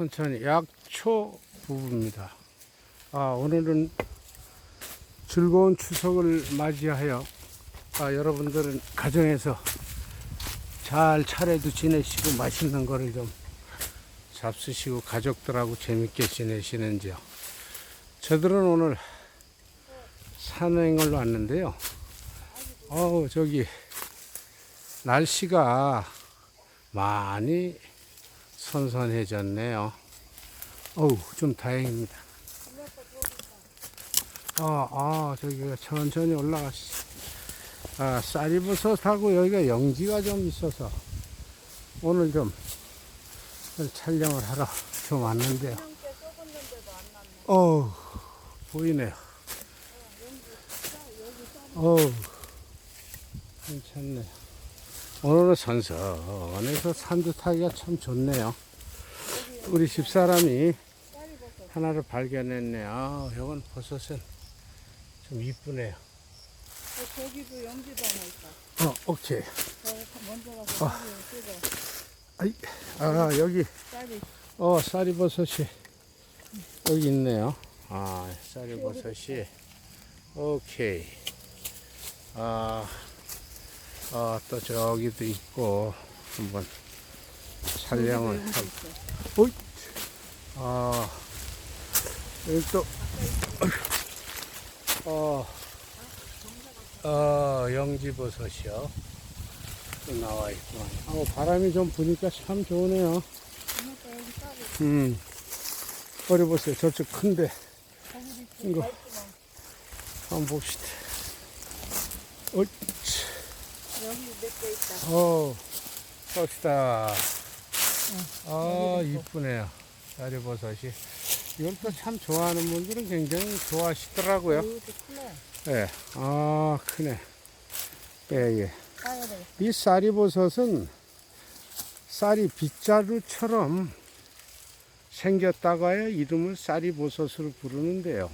천천히 약초 부부입니다. 아, 오늘은 즐거운 추석을 맞이하여 아, 여러분들은 가정에서 잘 차례도 지내시고 맛있는 거를 좀 잡수시고 가족들하고 재밌게 지내시는지요. 저들은 오늘 산행을 왔는데요. 어우, 저기, 날씨가 많이 선선해졌네요. 어우, 좀 다행입니다. 아, 아, 저기가 천천히 올라가시. 아, 쌀이버섯하고 여기가 영지가 좀 있어서 오늘 좀 촬영을 하러 좀 왔는데요. 어우, 보이네요. 어우, 괜찮네요. 오늘은 선선해서 산도 타기가 참 좋네요. 우리 집사람이 하나를 발견했네요. 아, 이건 버섯은 좀 이쁘네요. 어, 저기도 연기도 하나 있다. 어, 오케이. 저 먼저 가서 아. 뜯어. 아이, 아, 여기, 쌀이 어, 쌀이버섯이 여기 있네요. 아, 쌀이버섯이. 오케이. 아, 아, 또 저기도 있고, 한번 촬영을 하고. 어이, 아, 여기 또, 어, 어, 영지버섯이요. 또 나와 있구만. 어, 바람이 좀 부니까 참 좋으네요. 음. 어려 보세요. 저쪽 큰데. 이거. 있고. 한번 봅시다. 어이, 여기 몇 개 있다. 어, 봅시다. 아. 이쁘네요. 자리버섯이. 이걸 또 참 좋아하는 분들은 굉장히 좋아하시더라고요. 크네. 예. 아, 크네. 예, 예. 따야 돼. 이 쌀이버섯은 쌀이 빗자루처럼 생겼다가야 이름을 쌀이버섯으로 부르는데요.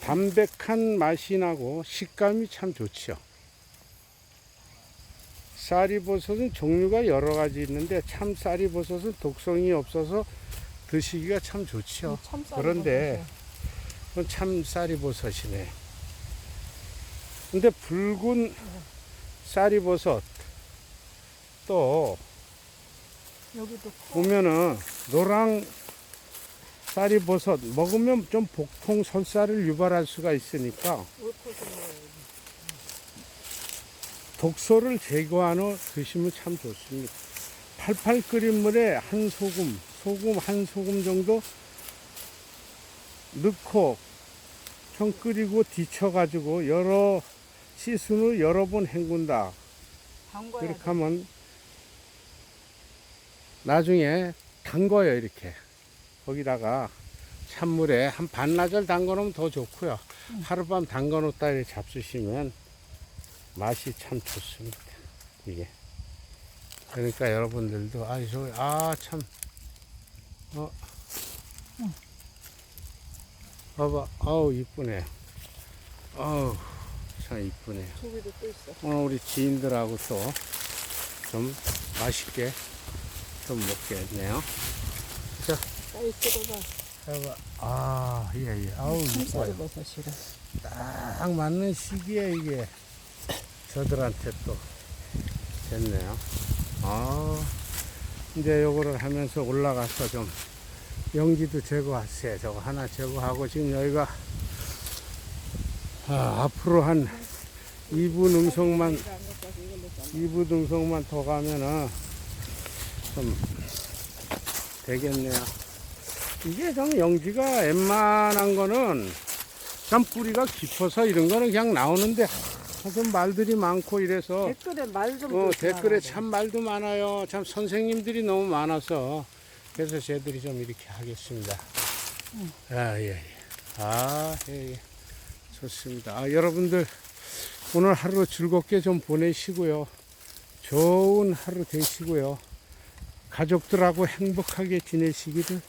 담백한 맛이 나고 식감이 참 좋죠. 쌀이버섯은 종류가 여러 가지 있는데 참 쌀이버섯은 독성이 없어서 드시기가 참 좋죠. 참쌀. 그런데 그건 참 쌀이버섯이네. 근데 붉은 쌀이버섯 또. 보면은 노랑 쌀이버섯 먹으면 좀 복통 설사를 유발할 수가 있으니까 독소를 제거하는 드시면 참 좋습니다. 팔팔 끓인 물에 한 소금, 소금 한 소금 정도 넣고 좀 끓이고 뒤쳐가지고 여러 시순을 여러 번 헹군다. 돼. 하면 나중에 담궈요 이렇게 거기다가 찬물에 한 반나절 담궈 놓으면 더 좋고요 하룻밤 담궈 놓다 이렇게 잡수시면 맛이 참 좋습니다 이게 그러니까 여러분들도 아 저 아 참 어. 봐봐 아우 이쁘네 아우 참 이쁘네요 저기도 또 있어. 오늘 우리 지인들하고 또 좀 맛있게 좀 먹겠네요. 뜯어봐. 해봐. 아, 예, 예. 아우, 이뻐요. 버섯이라. 딱 맞는 시기에 이게 저들한테 또 됐네요. 아, 이제 요거를 하면서 올라가서 좀 연기도 제거하세요. 저거 하나 제거하고 지금 여기가 아, 앞으로 한 2분 음성만 이거 안 갖고 와서 이걸로 써. 2부 등성만 더 가면은 좀 되겠네요. 이게 좀 영지가 웬만한 거는 참 뿌리가 깊어서 이런 거는 그냥 나오는데 좀 말들이 많고 이래서 댓글에 말 좀 어, 댓글에 참 말도 많아요. 참 선생님들이 너무 많아서 그래서 저희들이 좀 이렇게 하겠습니다. 아, 예, 예. 아, 예, 예. 좋습니다. 아, 여러분들 오늘 하루 즐겁게 좀 보내시고요. 좋은 하루 되시고요. 가족들하고 행복하게 지내시기를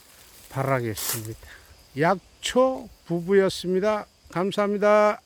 바라겠습니다. 약초 부부였습니다. 감사합니다.